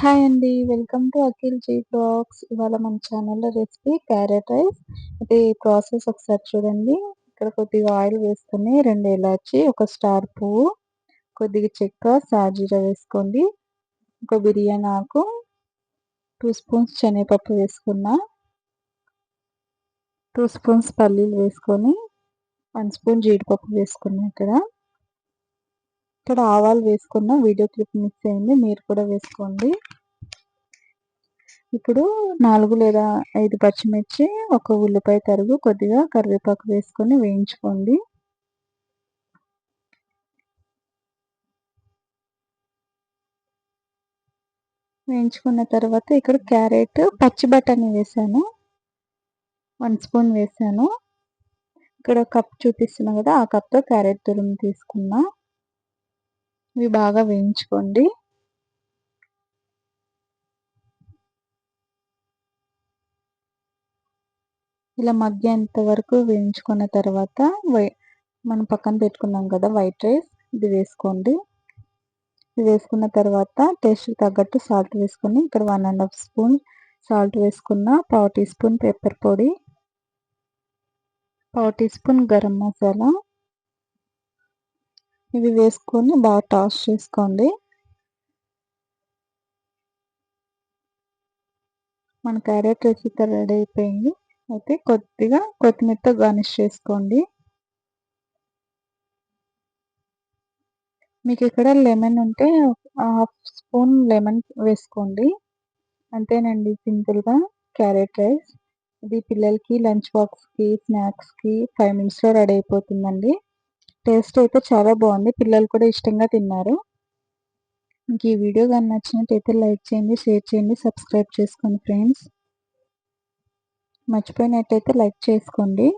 Hi అండి. Welcome to Akhil ji blogs. ఇవాళ మన ఛానల్లో రెసిపీ క్యారెట్ రైస్. ఇది ప్రాసెస్ ఒకసారి చూడండి. ఇక్కడ కొద్దిగా ఆయిల్ వేసుకొని రెండు ఇలాచి ఒక స్టార్ పువ్వు కొద్దిగా చెక్క సాజీర వేసుకోండి. ఒక బిర్యానీ ఆకు టూ స్పూన్స్ శనగపప్పు వేసుకున్నా టూ స్పూన్స్ పల్లీలు వేసుకొని వన్ స్పూన్ జీడిపప్పు వేసుకున్నా ఇక్కడ. ఇక్కడ ఆవాలు వేసుకున్న వీడియో క్లిప్ మిస్ అయింది. మీరు కూడా వేసుకోండి. ఇప్పుడు నాలుగు లేదా ఐదు పచ్చిమిర్చి ఒక ఉల్లిపాయ తరుగు కొద్దిగా కరివేపాకు వేసుకొని వేయించుకోండి. వేయించుకున్న తర్వాత ఇక్కడ క్యారెట్ పచ్చి బఠానీ వేసాను. వన్ స్పూన్ వేసాను. ఇక్కడ కప్ చూపిస్తున్నా కదా ఆ కప్తో క్యారెట్ తురుము తీసుకున్నా. ఇవి బాగా వేయించుకోండి. ఇలా మగ్గేంత వరకు వేయించుకున్న తర్వాత మనం పక్కన పెట్టుకున్నాం కదా వైట్ రైస్ ఇది వేసుకోండి. ఇది వేసుకున్న తర్వాత టేస్ట్కి తగ్గట్టు సాల్ట్ వేసుకొని ఇక్కడ one and half spoon salt వేసుకున్న పావు టీ స్పూన్ పెప్పర్ పొడి పావు టీ స్పూన్ గరం మసాలా ఇవి వేసుకొని బాగా టాస్ చేసుకోండి. మన క్యారెట్ రెసిపీ రెడీ అయిపోయింది. అయితే కొద్దిగా కొత్తిమీరతో గార్నిష్ చేసుకోండి. మీకు ఇక్కడ లెమన్ ఉంటే హాఫ్ స్పూన్ లెమన్ వేసుకోండి. అంతేనండి సింపుల్గా క్యారెట్ రైస్. ఇది పిల్లలకి లంచ్ బాక్స్కి స్నాక్స్కి ఫైవ్ మినిట్స్లో రెడీ అయిపోతుందండి. టేస్ట్ అయితే చాలా బాగుంది. పిల్లలు కూడా ఇష్టంగా తిన్నారు. ఇంక ఈ వీడియో కానీ నచ్చినట్టయితే లైక్ చేయండి షేర్ చేయండి సబ్స్క్రైబ్ చేసుకోండి ఫ్రెండ్స్. మర్చిపోయినట్టయితే లైక్ చేసుకోండి.